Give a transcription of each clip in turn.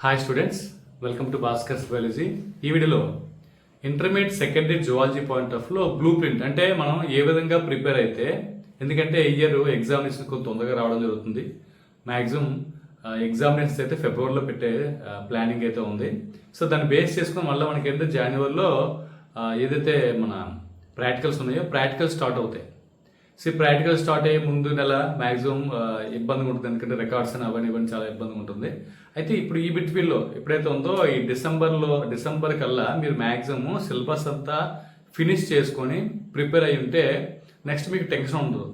Hi students welcome to Bhaskar's biology ఈ వీడియోలో intermediate secondary zoology point ఆఫ్లో blueprint అంటే మనం ఏ విధంగా ప్రిపేర్ అయితే ఎందుకంటే ఇయర్ ఎగ్జామినేషన్ కొంత తొందరగా రావడం జరుగుతుంది. మ్యాక్సిమం ఎగ్జామినేషన్స్ అయితే ఫిబ్రవరిలో పెట్టే ప్లానింగ్ అయితే ఉంది. సో దాన్ని బేస్ చేసుకుని మళ్ళీ మనకి ఏంటంటే జనవరిలో ఏదైతే మన ప్రాక్టికల్స్ ఉన్నాయో ప్రాక్టికల్స్ స్టార్ట్ అవుతాయి. సో ప్రాక్టికల్ స్టార్ట్ అయ్యే ముందు నెల మాక్సిమం ఇబ్బందిగా ఉంటుంది. ఎందుకంటే రికార్డ్స్ అని అవన్నీ ఇవన్నీ చాలా ఇబ్బందిగా ఉంటుంది. అయితే ఇప్పుడు ఈ బిట్వీన్లో ఎప్పుడైతే ఉందో ఈ డిసెంబర్లో డిసెంబర్ కల్లా మీరు మ్యాక్సిమం సిలబస్ అంతా ఫినిష్ చేసుకొని ప్రిపేర్ అయి ఉంటే నెక్స్ట్ మీకు టెన్షన్ ఉండదు.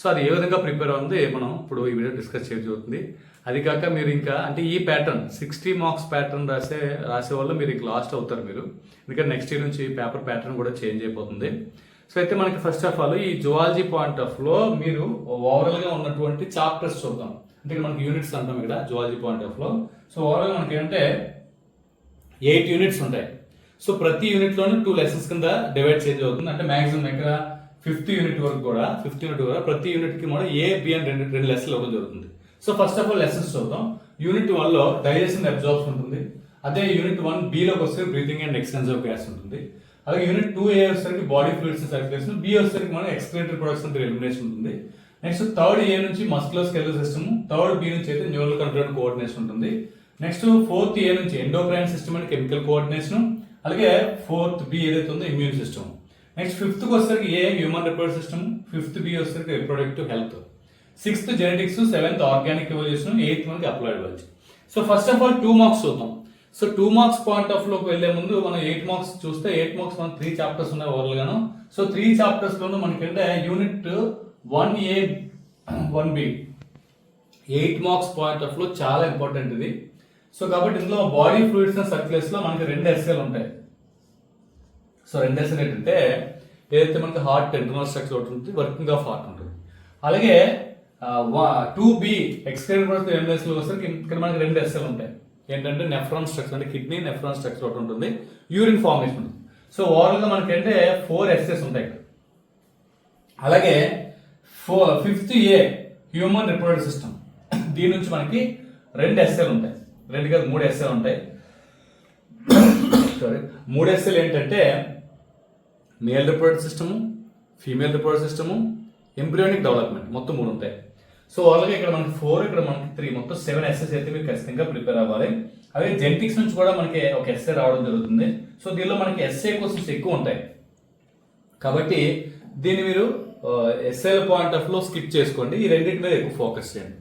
సో అది ఏ విధంగా ప్రిపేర్ అవుతుంది మనం ఇప్పుడు ఈ వీడియో డిస్కస్ చేయడం జరుగుతుంది. అది కాక మీరు ఇంకా అంటే ఈ ప్యాటర్న్ సిక్స్టీ మార్క్స్ ప్యాటర్న్ రాసే రాసే వల్ల మీరు లాస్ట్ అవుతారు మీరు. ఎందుకంటే నెక్స్ట్ ఇయర్ నుంచి పేపర్ ప్యాటర్న్ కూడా చేంజ్ అయిపోతుంది. సో అయితే మనకి ఫస్ట్ ఆఫ్ ఆల్ ఈ జువాలజీ పాయింట్ ఆఫ్లో మీరు ఓవరాల్గా ఉన్నటువంటి చాప్టర్స్ చూద్దాం. అంటే మనకి యూనిట్స్ అంటాం ఇక్కడ జువాలజీ పాయింట్ ఆఫ్లో. సో ఓవరాల్ మనకి ఏంటంటే ఎయిట్ యూనిట్స్ ఉంటాయి. సో ప్రతి యూనిట్లోనే టూ లెసన్స్ కింద డివైడ్ చేంజ్ అవుతుంది. అంటే మ్యాక్సిమం దగ్గర ఫిఫ్త్ యూనిట్ వరకు కూడా ఫిఫ్త్ యూనిట్ కూడా ప్రతి యూనిట్కి కూడా ఏ బి అని రెండు రెండు లెసన్లు ఇవ్వడం జరుగుతుంది. So first of all lessons చూద్దాం. యూనిట్ వన్లో డైజెషన్ అబ్జార్బ్స్ ఉంటుంది. అదే యూనిట్ వన్లోకి వస్తే breathing and exchange of gas ఉంటుంది. అలాగే యూనిట్ టూ ఏ వచ్చేసరికి బాడీ ఫ్లూయిడ్స్ సర్క్యులేషన్ బి వచ్చేసరికి మనం ఎక్స్క్రేటరీ ప్రొడక్షన్ ఎలిమినేషన్ ఉంటుంది. నెక్స్ట్ థర్డ్ ఏ నుంచి muscular skeletal system third B నుంచి అయితే న్యూరల్ కంట్రోల్ కోఆర్డినేషన్ ఉంటుంది. నెక్స్ట్ ఫోర్త్ ఏ నుంచి endocrine system and chemical coordination అలాగే ఫోర్త్ బి ఏదైతే ఉందో ఇమ్యూన్ సిస్టమ్ నెక్స్ట్ ఫిఫ్త్కి వచ్చేసరికి A human reproductive system fifth B వచ్చేసరికి reproductive health sixth genetics seventh organic evolution eighth మనకి applied biology so first of all two marks చూద్దాం. So two marks point ఆఫ్లోకి వెళ్ళే ముందు మనం ఎయిట్ మార్క్స్ చూస్తే ఎయిట్ మార్క్స్ మనం త్రీ చాప్టర్స్ ఉన్నాయి ఓవరాల్ గాను. సో త్రీ చాప్టర్స్ లోను మనకి unit one A one B eight marks point ఆఫ్లో చాలా ఇంపార్టెంట్ ఇది. సో కాబట్టి ఇందులో బాడీ ఫ్లూయిడ్స్ అండ్లో మనకి రెండు ఎస్ఏలు ఉంటాయి. సో రెండు ఎస్ఏలు ఏంటంటే ఏదైతే మనకి హార్ట్ ఇంటర్నల్ స్ట్రక్చర్ ఒకటి ఉంటుంది వర్కింగ్ ఆఫ్ హార్ట్ ఉంటుంది. అలాగే టూ బి ఎక్స్క్రీన్ ఎంఎస్ వస్తే ఇక్కడ మనకి రెండు ఎస్ఎల్ ఉంటాయి. ఏంటంటే నెఫ్రాన్ స్ట్రక్చర్ అంటే కిడ్నీ నెఫ్రాన్ స్ట్రక్చర్ ఒకటి ఉంటుంది. యూరిన్ ఫార్మేషన్ ఉంటుంది సో ఓవరాల్గా మనకంటే మనకి అంటే ఫోర్ ఎస్ఎస్ ఉంటాయి ఇక్కడ. అలాగే four fifth A human reproductive system దీని నుంచి మనకి రెండు ఎస్ఎల్ ఉంటాయి. రెండు కాదు మూడు ఎస్ఏలు ఉంటాయి. సారీ మూడు ఎస్ఎల్ ఏంటంటే male reproductive system female reproductive system embryonic development మొత్తం మూడు ఉంటాయి. సో అలాగే ఇక్కడ మనకి ఫోర్ ఇక్కడ మనకి త్రీ. మొత్తం సెవెన్ ఎస్ఎస్ అయితే మీరు ఖచ్చితంగా ప్రిపేర్ అవ్వాలి. అదే జెనెటిక్స్ నుంచి కూడా మనకి ఒక ఎస్ఏ రావడం జరుగుతుంది. సో దీనిలో మనకి ఎస్ఏ క్వశ్చన్స్ ఎక్కువ ఉంటాయి. కాబట్టి దీన్ని మీరు ఎస్ఏల పాయింట్ ఆఫ్లో స్కిప్ చేసుకోండి. ఈ రెండింటి మీద ఎక్కువ ఫోకస్ చేయండి.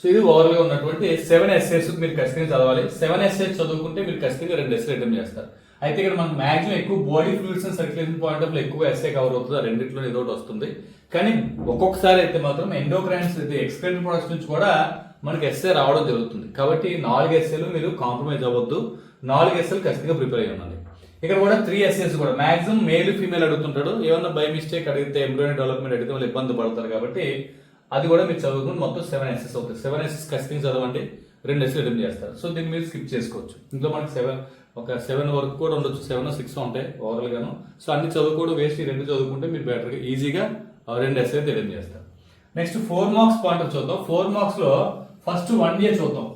సో ఇది ఓవర్గా ఉన్నటువంటి సెవెన్ ఎస్ఎస్ మీరు ఖచ్చితంగా చదవాలి. సెవెన్ ఎస్ఏస్ చదువుకుంటే మీరు ఖచ్చితంగా రెండు ఎస్ఏ రిటర్న్ చేస్తారు. అయితే ఇక్కడ మనకు మాక్సిమం ఎక్కువ body fluids and circulation point of ఎక్కువ ఎస్ఏ కవర్ అవుతుంది. రెండిట్లో ఏదో ఒకటి వస్తుంది. కానీ ఒక్కొక్కసారి అయితే మాత్రం ఎండోక్రైన్స్ అయితే ఎక్స్క్రెంట్ ప్రొడక్ట్స్ నుంచి కూడా మనకి ఎస్ఏ రావడం జరుగుతుంది. కాబట్టి నాలుగు ఎస్ఏలు మీరు కాంప్రమైజ్ అవ్వద్దు. నాలుగు ఎస్ఏలు ఖచ్చితంగా ప్రిపేర్ అయ్యి ఉండాలి. ఇక్కడ కూడా త్రీ ఎస్ఎస్ కూడా. మాక్సిమం మేల్ ఫీమేల్ అడుగుతుంటాడు. ఏమన్నా బై మిస్టేక్ అడిగితే ఎంబ్రాయిడరీ డెవలప్మెంట్ అడిగితే వాళ్ళు ఇబ్బంది పడతారు కాబట్టి అది కూడా మీరు చదువుకుని మొత్తం సెవెన్ ఎస్ఎస్ అవుతుంది సెవెన్ ఎస్ఎస్ ఖచ్చితంగా చదవండి. రెండు ఎస్ఎస్ రిటర్న్ చేస్తారు. సో దీన్ని మీరు స్కిప్ చేసుకోవచ్చు. ఇంట్లో మనకి సెవెన్ ఒక సెవెన్ వరకు కూడా ఉండొచ్చు. సెవెన్ సిక్స్ ఉంటాయి ఓవరాల్గాను సో అన్ని చదువుకోవడం వేస్ట్ ఈ రెండు చదువుకుంటే మీరు బెటర్గా ఈజీగా రెండు ఎస్ఏ అటెంప్ట్ చేస్తారు. నెక్స్ట్ ఫోర్ మార్క్స్ పాయింట్ చూద్దాం. ఫోర్ మార్క్స్లో ఫస్ట్ వన్ ఇయర్ చూద్దాం.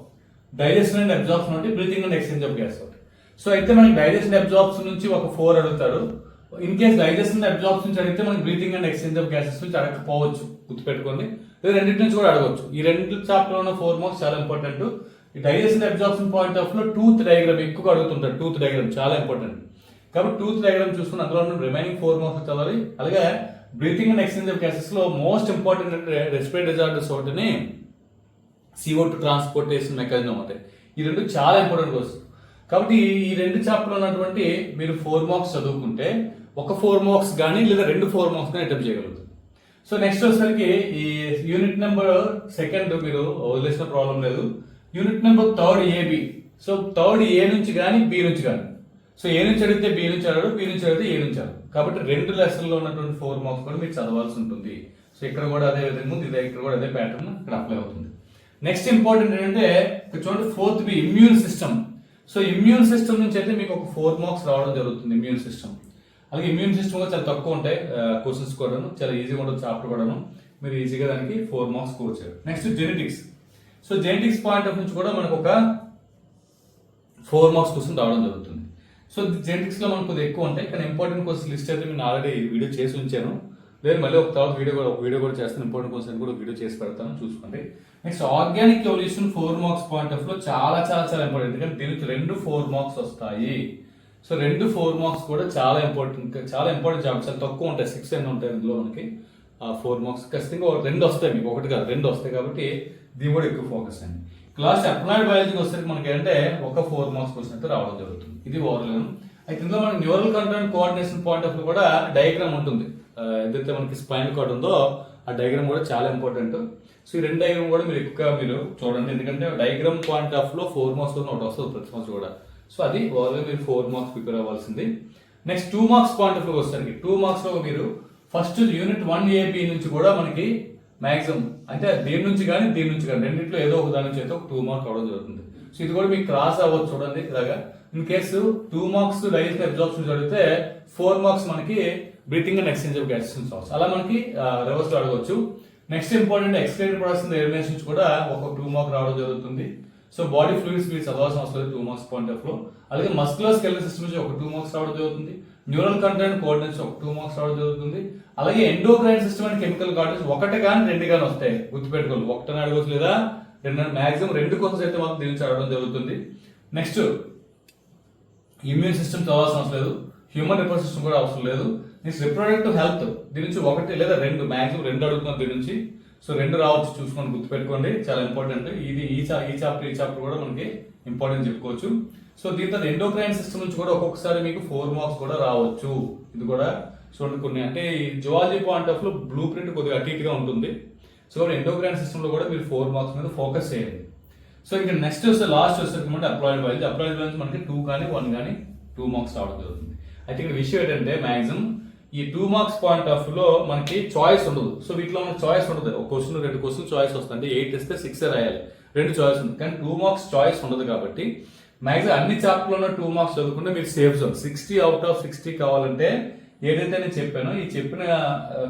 డైజెషన్ అండ్ అబ్జార్ప్షన్ అంటే breathing and exchange of gas ఒకటి సో అయితే మనకి డైజెషన్ అబ్జార్బ్స్ నుంచి ఒక ఫోర్ అడుగుతారు ఇన్ కేస్ డైజెషన్ అబ్జార్బ్స్ నుంచి అడిగితే మనకి breathing and exchange of gases నుంచి అడగకపోవచ్చు. గుర్తుపెట్టుకోండి. రెండింటి నుంచి కూడా అడగవచ్చు ఈ రెండు చాప్టర్ ఉన్న ఫోర్ మార్క్స్ చాలా ఇంపార్టెంట్ డైజెషన్ అబ్జార్ప్షన్ పాయింట్ ఆఫ్లో టూత్ డయాగ్రామ్ ఎక్కువగా అడుగుతుంటారు. టూత్ డయాగ్రామ్ చాలా ఇంపార్టెంట్. కాబట్టి టూత్ డయాగ్రామ్ చూసుకుని అందులో రిమైనింగ్ ఫోర్ మార్క్స్ చదవాలి. అలాగే బ్రీతింగ్ అండ్ ఎక్స్చేంజ్ ఆఫ్లో మోస్ట్ ఇంపార్టెంట్ అంటే రెస్పిరేటరీ డిజార్డర్స్ ఒకటిని సిఓ టు ట్రాన్స్పోర్టేషన్ మెకానిజం ఉంటాయి ఈ రెండు చాలా ఇంపార్టెంట్ కోర్స్ కాబట్టి ఈ రెండు చాప్టర్లో ఉన్నటువంటి మీరు ఫోర్ మార్క్స్ చదువుకుంటే ఒక ఫోర్ మార్క్స్ కానీ లేదా రెండు ఫోర్ మార్క్స్ కానీ అటెంప్ట్ చేయగలుగుతారు. సో నెక్స్ట్ వచ్చేసరికి ఈ యూనిట్ నెంబర్ సెకండ్ మీరు వదిలేసిన ప్రాబ్లం లేదు. Unit number third AB so third A నుంచి కానీ బి నుంచి కానీ సో ఏ నుంచి అడిగితే బి నుంచి అడగడు బి నుంచి అడిగితే ఏ నుంచి అడగడు. కాబట్టి రెండు లెసన్లో ఉన్నటువంటి ఫోర్ మార్క్స్ కూడా మీరు చదవాల్సి ఉంటుంది. సో ఇక్కడ కూడా అదే విధంగా ఉంది. ఇదే ఇక్కడ కూడా అదే ప్యాటర్న్ ఇక్కడ అప్లై అవుతుంది. నెక్స్ట్ ఇంపార్టెంట్ ఏంటంటే ఇక్కడ చూడండి fourth B immune system so immune system నుంచి అయితే మీకు ఒక ఫోర్ మార్క్స్ రావడం జరుగుతుంది ఇమ్యూన్ సిస్టమ్ అలాగే ఇమ్యూన్ సిస్టమ్ కూడా చాలా తక్కువ ఉంటాయి క్వశ్చన్స్ కూడాను. చాలా ఈజీగా ఉండదు చాప్టర్ కూడాను. మీరు ఈజీగా దానికి ఫోర్ మార్క్స్ స్కోర్ చేయరు next genetics so genetics point of నుంచి కూడా మనకు ఒక ఫోర్ మార్క్స్ క్వశ్చన్ రావడం జరుగుతుంది. సో జెనెటిక్స్లో మనకు కొద్దిగా ఎక్కువ ఉంటాయి కానీ ఇంపార్టెంట్ క్వశ్చన్ లిస్ట్ అయితే నేను ఆల్రెడీ వీడియో చేసి ఉంచాను. లేదు మళ్ళీ ఒక తర్వాత వీడియో కూడా ఒక వీడియో కూడా చేస్తాను. ఇంపార్టెంట్ క్వశ్చన్ కూడా వీడియో చేసి పెడతాను చూసుకోండి. Next organic evolution four marks point ఆఫ్లో చాలా చాలా చాలా ఇంపార్టెంట్ ఎందుకంటే దీనికి రెండు ఫోర్ మార్క్స్ వస్తాయి. సో రెండు ఫోర్ మార్క్స్ కూడా చాలా ఇంపార్టెంట్ చాలా ఇంపార్టెంట్ జాబ్స్ చాలా తక్కువ ఉంటాయి. సిక్స్ ఎన్ని ఉంటాయి ఇందులో మనకి. ఫోర్ మార్క్స్ ఖచ్చితంగా రెండు వస్తాయి మీకు. ఒకటి కాదు రెండు వస్తాయి కాబట్టి దీని కూడా ఎక్కువ ఫోకస్ అండి. క్లాస్ అప్లైడ్ బయాలజీకి వస్తే మనకి ఏంటంటే ఒక ఫోర్ మార్క్స్ క్వశ్చన్ అయితే రావడం జరుగుతుంది. ఇది ఓవరాల్ అయితే ఇందులో మనకి neural control coordination point of కూడా డయాగ్రామ్ ఉంటుంది. ఏదైతే మనకి స్పైన్ కార్డ్ ఉందో ఆ డయాగ్రామ్ కూడా చాలా ఇంపార్టెంట్ సో ఈ రెండు డయాగ్రామ్ కూడా మీరు ఎక్కువ మీరు చూడండి. ఎందుకంటే డయాగ్రామ్ పాయింట్ ఆఫ్లో ఫోర్ మార్క్స్ ఒకటి వస్తుంది ప్రతి సంవత్సరం కూడా. సో అది ఓవరాల్ మీరు ఫోర్ మార్క్స్ ప్రిపేర్ అవ్వాల్సింది. నెక్స్ట్ టూ మార్క్స్ పాయింట్ ఆఫ్లో వస్తానికి టూ మార్క్స్లో మీరు ఫస్ట్ యూనిట్ వన్ ఏపీ నుంచి కూడా మనకి మ్యాక్సిమం అంటే దీని నుంచి కానీ దీని నుంచి కానీ రెండింటిలో ఏదో ఒక దాని నుంచి అయితే ఒక టూ మార్క్ అవడం జరుగుతుంది. సో ఇది కూడా మీకు క్రాస్ అవ్వచ్చు చూడండి ఇలాగా. In case two marks digest absorption జరిగితే ఫోర్ మార్క్స్ మనకి breathing and exchange of gases salts అలా మనకి రివర్స్లో అడగవచ్చు. Next important excreted products elimination నుంచి కూడా ఒక టూ మార్క్ రావడం జరుగుతుంది. సో బాడీ ఫ్లూయిడ్స్ మీరు చదవాల్సిన అవసరం లేదు టూ మార్క్స్ పాయింట్ ఆఫ్లో అలాగే మస్కులర్ స్కెల్ సిస్టమ్ నుంచి ఒక టూ మార్క్స్ రావడం జరుగుతుంది. న్యూరల్ కంటెంట్ కోఆర్డినేట్స్ ఒక టూ మార్క్స్ రావడం జరుగుతుంది. అలాగే endocrine system and chemical coordinates ఒకటి కానీ రెండు కానీ వస్తాయి. గుర్తుపెట్టుకోవాలి ఒకటని అడగవచ్చు లేదా? రెండు మాక్సిమం రెండు క్వశ్చన్స్ అయితే మాత్రం దీనికి చదవడం అడగడం జరుగుతుంది. నెక్స్ట్ ఇమ్యూన్ సిస్టమ్ చదవాల్సిన అవసరం లేదు. హ్యూమన్ రిపోర్ట్ సిస్టమ్ కూడా అవసరం లేదు. నెక్స్ట్ రిప్రొడక్టివ్ హెల్త్ దీని నుంచి ఒకటి లేదా రెండు మాక్సిమం రెండు అడుగుతున్నాం దీని నుంచి. సో రెండు రావచ్చు. చూసుకొని గుర్తుపెట్టుకోండి. చాలా ఇంపార్టెంట్ ఇది ఈ చా ఈ చాప్టర్ ఈ చాప్టర్ కూడా మనకి ఇంపార్టెంట్ చెప్పుకోవచ్చు. సో దీంతో ఎండోక్రైన్ సిస్టమ్ నుంచి కూడా ఒక్కొక్కసారి మీకు ఫోర్ మార్క్స్ కూడా రావచ్చు. ఇది కూడా చూడండి కొన్ని అంటే ఈ జువాలజీ పాయింట్ ఆఫ్లో బ్లూ ప్రింట్ కొద్దిగా అటీట్గా ఉంటుంది. సో ఎండోక్రైన్ సిస్టమ్లో కూడా మీరు ఫోర్ మార్క్స్ మీద ఫోకస్ చేయండి. సో ఇంకా నెక్స్ట్ వస్తే లాస్ట్ వచ్చేటప్పుడు అప్లాయిడ్ బయాలజీ అప్లాయిడ్ బయాలజీ మనకి టూ కానీ వన్ కానీ టూ మార్క్స్ రావడం జరుగుతుంది. అయితే ఇక్కడ విషయం ఏంటంటే మ్యాక్సిమం ఈ టూ మార్క్స్ పాయింట్ ఆఫ్లో మనకి చాయిస్ ఉండదు. సో వీటిలో మనకి చాయిస్ ఉండదు. ఒక క్వశ్చన్ రెండు క్వశ్చన్ చాయిస్ వస్తుంది. అంటే ఎయిట్ ఇస్తే సిక్స్ రాయాలి. రెండు చాయిస్ ఉంది కానీ టూ మార్క్స్ చాయిస్ ఉండదు కాబట్టి మాక్సిమం అన్ని చాప్టర్లో టూ మార్క్స్ చదువుకుంటే మీరు safe zone sixty out of sixty కావాలంటే ఏదైతే నేను చెప్పానో ఈ చెప్పిన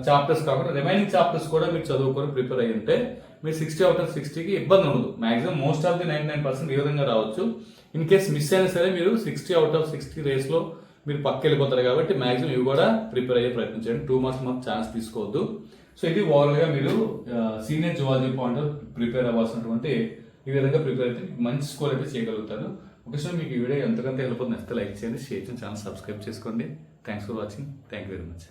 చాప్టర్స్ కాకుండా రిమైనింగ్ చాప్టర్స్ కూడా మీరు చదువుకొని ప్రిపేర్ అయ్యి ఉంటే మీరు సిక్స్టీ అవుట్ ఆఫ్ సిక్స్టీకి ఇబ్బంది ఉండదు. Maximum most of the nine nine percent ఈ విధంగా రావచ్చు. ఇన్ కేస్ మిస్ అయినా సరే మీరు సిక్స్టీ అవుట్ ఆఫ్ సిక్స్టీ రేస్లో మీరు పక్క వెళ్ళిపోతారు కాబట్టి మాక్సిమం ఇవి కూడా ప్రిపేర్ అయ్యే ప్రయత్నం చేయండి. టూ మంత్స్ మాకు ఛాన్స్ తీసుకోవద్దు. సో ఇది ఓవరాల్గా మీరు సీనియర్ జువాలజీ పాయింట్ ప్రిపేర్ అవ్వాల్సినటువంటి ఈ విధంగా ప్రిపేర్ అయితే మంచి స్కోర్ అయితే చేయగలుగుతారు. ఒకసారి మీకు ఈ వీడియో ఎంతకంత హెల్ప్ అవుతుంది లైక్ చేయండి షేర్ చేయండి ఛానల్ సబ్స్క్రైబ్ చేసుకోండి. Thanks for watching thank you very much